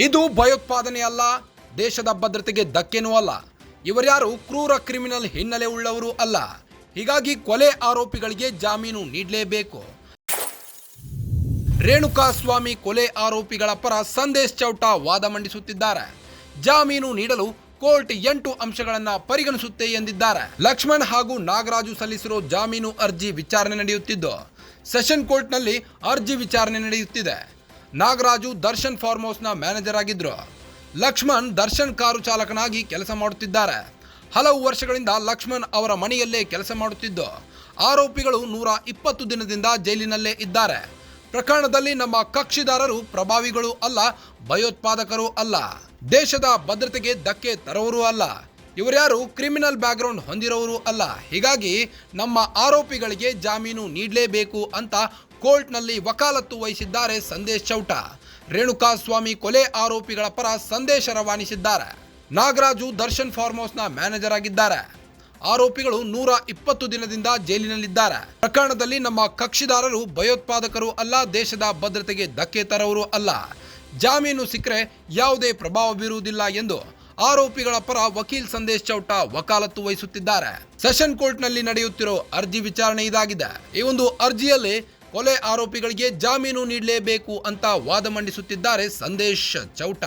ಇದು ಭಯೋತ್ಪಾದನೆ ಅಲ್ಲ, ದೇಶದ ಭದ್ರತೆಗೆ ಧಕ್ಕೆನೂ ಅಲ್ಲ. ಇವರ್ಯಾರು ಕ್ರೂರ ಕ್ರಿಮಿನಲ್ ಹಿನ್ನೆಲೆ ಉಳ್ಳವರು ಅಲ್ಲ. ಹೀಗಾಗಿ ಕೊಲೆ ಆರೋಪಿಗಳಿಗೆ ಜಾಮೀನು ನೀಡಲೇಬೇಕು. ರೇಣುಕಾ ಸ್ವಾಮಿ ಕೊಲೆ ಆರೋಪಿಗಳ ಪರ ಸಂದೇಶ್ ಚೌಟಾ ವಾದ ಮಂಡಿಸುತ್ತಿದ್ದಾರೆ. ಜಾಮೀನು ನೀಡಲು ಕೋರ್ಟ್ ಎಂಟು ಅಂಶಗಳನ್ನು ಪರಿಗಣಿಸುತ್ತೆ ಎಂದಿದ್ದಾರೆ. ಲಕ್ಷ್ಮಣ್ ಹಾಗೂ ನಾಗರಾಜು ಸಲ್ಲಿಸಿರೋ ಜಾಮೀನು ಅರ್ಜಿ ವಿಚಾರಣೆ ನಡೆಯುತ್ತಿದ್ದು, ಸೆಷನ್ ಕೋರ್ಟ್ನಲ್ಲಿ ಅರ್ಜಿ ವಿಚಾರಣೆ ನಡೆಯುತ್ತಿದೆ. ನಾಗರಾಜು ದರ್ಶನ್ ಫಾರ್ಮ್ ಹೌಸ್ನ ಮ್ಯಾನೇಜರ್ ಆಗಿದ್ರು. ಲಕ್ಷ್ಮಣ್ ದರ್ಶನ್ ಕಾರು ಚಾಲಕನಾಗಿ ಕೆಲಸ ಮಾಡುತ್ತಿದ್ದಾರೆ. ಹಲವು ವರ್ಷಗಳಿಂದ ಲಕ್ಷ್ಮಣ್ ಅವರ ಮನೆಯಲ್ಲೇ ಕೆಲಸ ಮಾಡುತ್ತಿದ್ದು. ಆರೋಪಿಗಳು ನೂರ ಇಪ್ಪತ್ತು ದಿನದಿಂದ ಜೈಲಿನಲ್ಲೇ ಇದ್ದಾರೆ. ಪ್ರಕರಣದಲ್ಲಿ ನಮ್ಮ ಕಕ್ಷಿದಾರರು ಪ್ರಭಾವಿಗಳು ಅಲ್ಲ, ಭಯೋತ್ಪಾದಕರು ಅಲ್ಲ. ದೇಶದ ಭದ್ರತೆಗೆ ಧಕ್ಕೆ ತರೋರು ಅಲ್ಲ. ಇವರ್ಯಾರು ಕ್ರಿಮಿನಲ್ ಬ್ಯಾಕ್ಗ್ರೌಂಡ್ ಹೊಂದಿರೋರು ಅಲ್ಲ. ಹೀಗಾಗಿ ನಮ್ಮ ಆರೋಪಿಗಳಿಗೆ ಜಾಮೀನು ನೀಡಲೇಬೇಕು ಅಂತ ಕೋರ್ಟ್ನಲ್ಲಿ ವಕಾಲತ್ತು ವಹಿಸಿದ್ದಾರೆ ಸಂದೇಶ್ ಚೌಟ. ರೇಣುಕಾ ಸ್ವಾಮಿ ಕೊಲೆ ಆರೋಪಿಗಳ ಪರ ಸಂದೇಶ ರವಾನಿಸಿದ್ದಾರೆ. ನಾಗರಾಜು ದರ್ಶನ್ ಫಾರ್ಮ್ ಹೌಸ್ನ ಮ್ಯಾನೇಜರ್ ಆಗಿದ್ದಾರೆ. ಆರೋಪಿಗಳು ನೂರ ಇಪ್ಪತ್ತು ದಿನದಿಂದ ಜೈಲಿನಲ್ಲಿದ್ದಾರೆ. ಪ್ರಕರಣದಲ್ಲಿ ನಮ್ಮ ಕಕ್ಷಿದಾರರು ಭಯೋತ್ಪಾದಕರು ಅಲ್ಲ, ದೇಶದ ಭದ್ರತೆಗೆ ಧಕ್ಕೆ ತರವರು ಅಲ್ಲ. ಜಾಮೀನು ಸಿಕ್ಕರೆ ಯಾವುದೇ ಪ್ರಭಾವ ಬೀರುವುದಿಲ್ಲ ಎಂದು ಆರೋಪಿಗಳ ಪರ ವಕೀಲ್ ಸಂದೇಶ್ ಚೌಟ ವಕಾಲತ್ತು ವಹಿಸುತ್ತಿದ್ದಾರೆ. ಸೆಷನ್ ಕೋರ್ಟ್ನಲ್ಲಿ ನಡೆಯುತ್ತಿರೋ ಅರ್ಜಿ ವಿಚಾರಣೆ ಇದಾಗಿದೆ. ಈ ಒಂದು ಅರ್ಜಿಯಲ್ಲಿ ಕೊಲೆ ಆರೋಪಿಗಳಿಗೆ ಜಾಮೀನು ನೀಡಲೇಬೇಕು ಅಂತ ವಾದ ಮಂಡಿಸುತ್ತಿದ್ದಾರೆ ಸಂದೇಶ್ ಚೌಟ.